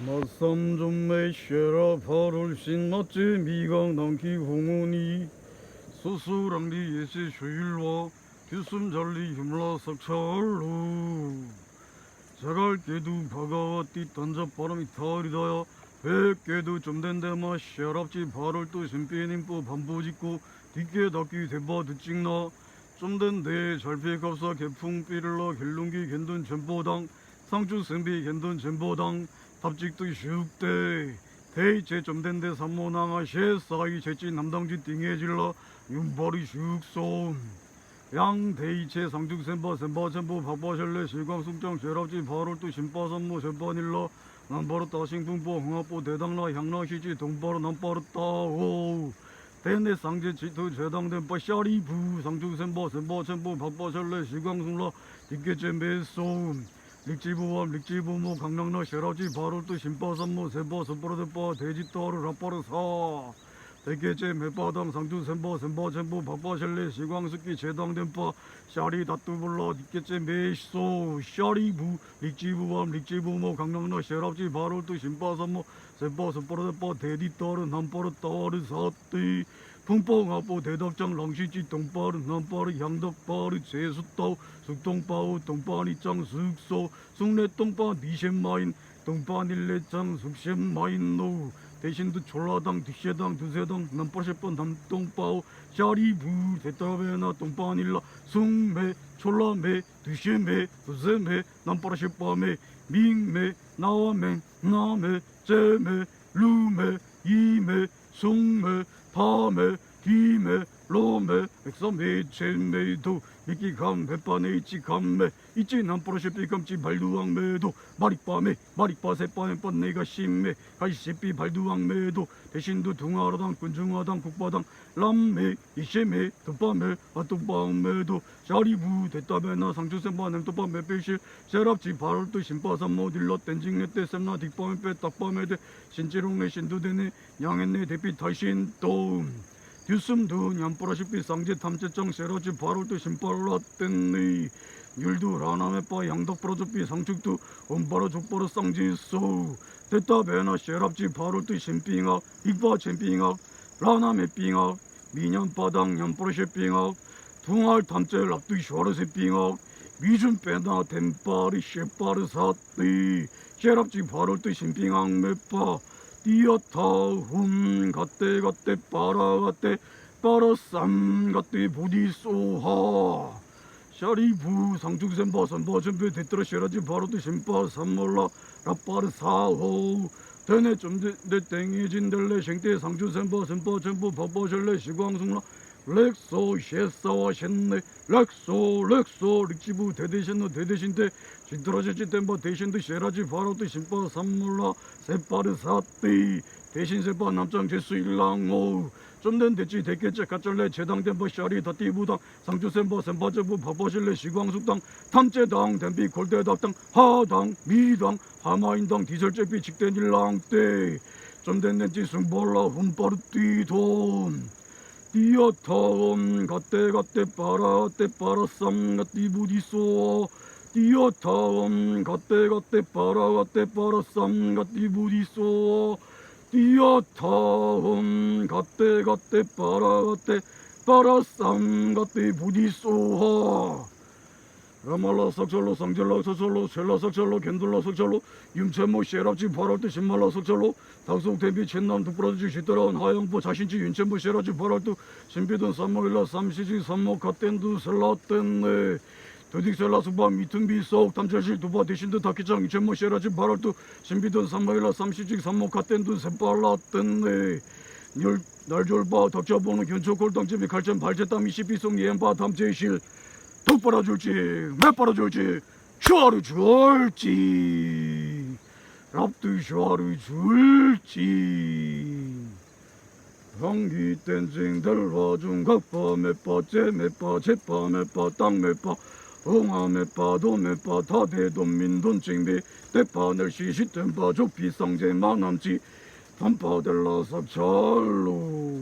맛삼 좀매 쉐라 발을 신 멋지 미강 남기 홍훈이 소수랑 리에세 쇼율와 규숨 잘리 힘라 석철루 자갈게도 바가와 띠 던져 바람이 타리다야 백개도 좀 된데마 쉐랍지 발을 또 신비님뽀 반보짓고 뒷게 닫기 대바 듣찍나. 좀 된데 잘피에 값사 개풍 삐를라 길lun기 겐돈 전보당 상주 생비 겐돈 전보당 답직도 쉽대 대이체 좀 된데 삼모낭아 셰사이 제치 남당지 띵해질라 윤버리 슉손 양 대이체 상중 셈바 셈바 셈보 박바셜레 실광숙장 제랍지 바롤도 심바선모 셈바닐라 남바르 따싱풍보 흥합보 대당라 향라시지 동바르 남바르따 오. 대내 상제 지토 제당된 빠샤리 부 상중 셈바 셈바 셈보 박바셜레 실광숙라 뒷게제 메솜 릭지부와 릭지부모 강랑나 쉐라지 바롤도 심바선모 셈바 선바르데빠 대지따르 라빠르 사 대개제 매바당 상주 셈바 셈바 셈보 박바셜레 시광스키 제당된파 샤리 다뚜불러 니께제 메시소 샤리부 릭지부밤 릭지부모 강남나 셰랍지 바롤도 심바선모 셈바 선바르데빠 대디따르 남빠르 따르 사띠 풍뽕아뽀 대덕장 랑시지 동빠르 남빠르 향덕빠르 제수따우 숙동빠우 동빠니짱 숙소 숭레똥빠 니셴마인 동빠닐레짱 숙셴마인 노우 대신도 졸라당 뒷세당 두세당 남빠셰뻔 남똥빠우 샤리부 대따베나 동빠닐라 숭메 졸라메 두셰메 두세메 남빠셰빠메 밍메 나와메 나메 제메 루메 이메 숭메 파메 기메 로메 엑사메 첸메도 미끼 감 배빠네 있지 감메 있지 남포로셰피 감지 발두왕메도 마릭빠메 마릭빠 세빠네 뻔내가 심메 가이셰피 발두왕메도 대신도 둥하라당 군중하당 국바당 람메 이셰메 뚝빠메 아뚝빠메도 샤리부 대따베나 상주셈바 냄뚝빠메 빼실 세랍지 바롤도 심바삼모 딜러 때 셈나 딕빠메 빼 딱빠메데 신지롱네 신두데네 양했네 대피 다신 또 듀슴도 냠뿌라시피 쌍지 탐제정 세로지 바로도 심발라 땐네 율도 라나메빠 양덕프로조피 상축도 온바로 족바로 쌍지 쏘 됐다 베나 셰랍지 바로도 심빙악 빅바 챔빙악 라나메 빙악 미년바당 냠뿌라시 빙악 둥알 탐제 랍도 쇼르세 빙악 미준 빼나 덴바리 셰바르 사띠 셰랍지 바로도 심빙악 메빠 뛰었다 훔 갓대 갓대 빠라 갓대 빠라 쌈 갓대 부디쏘하. 샤리부 상중센바 선바 전배 대트라 쉐라지 바로도 심바 삼몰라 라빠르 사호. 대내 좀내 땡이 진들레 생태 상주센바 선바 전부 바바셜레 시광승라 렉소 셰사와 셴네 렉소 렉소 릭지부 대대신노 대대신대 진트라지지 템바 대신도 쉐라지 바로도 심바 삼몰라 세빠르 사띠 대신 세빠 남장 제수 일랑오 좀된 대지 대개째 가쩔레 제당된 버 샤리 다띠부당 상주센버 센바제부 바바실레 시광숙당 탐제당 댐비 골대답당 하당 미당 하마인당 디설제비 직된 일랑떼 좀된 낸지 승볼라 훔바르 뛰돈 뛰어타옴 갓대 갓대 빠라 떼 빠라 쌈 갓띠 부디쏘 뛰어타옴 갓대 갓대 빠라 갓대 빠라 쌈 갓띠 부디쏘 뛰어타옴 갓대 갓대 빠라 갓대 빠라 쌈 갓띠 부디쏘 라말라 석철로 상절로 서철로 셀라 석철로 겐둘라 석철로 윤천모 셰랍지 바랄때 신말라 석철로 당송 대비 첸남 두프라지 시더라운 하영보 자신지 윤천모 셰랍지 바랄때 신비돈 삼모일라 삼시지 삼모 갓댄두 설라댄네. 도딕 셀라 수바 미퉁비 속 담철실 두바 대신도 다키장 윤천모 셰랍지 바랄때 신비돈 삼모일라 삼시지 삼모 갓댄두 셈발라댄네. 날졸바 덕자보는 견초골 당집이 갈전 발제땀 이시비송 예엠바 담제실 두 빨아줄지 몇 빨아줄지 슈아를 줄지 랍도 슈아를 줄지. 방기 댄징 들어준 각바 몇바 제몇바 제바 몇바 땅 몇바 홍아 몇바 돈 몇바 다대돈 민돈 찡비 대파늘 시시템바 조피 상제 만남지 단파들라 삭찰로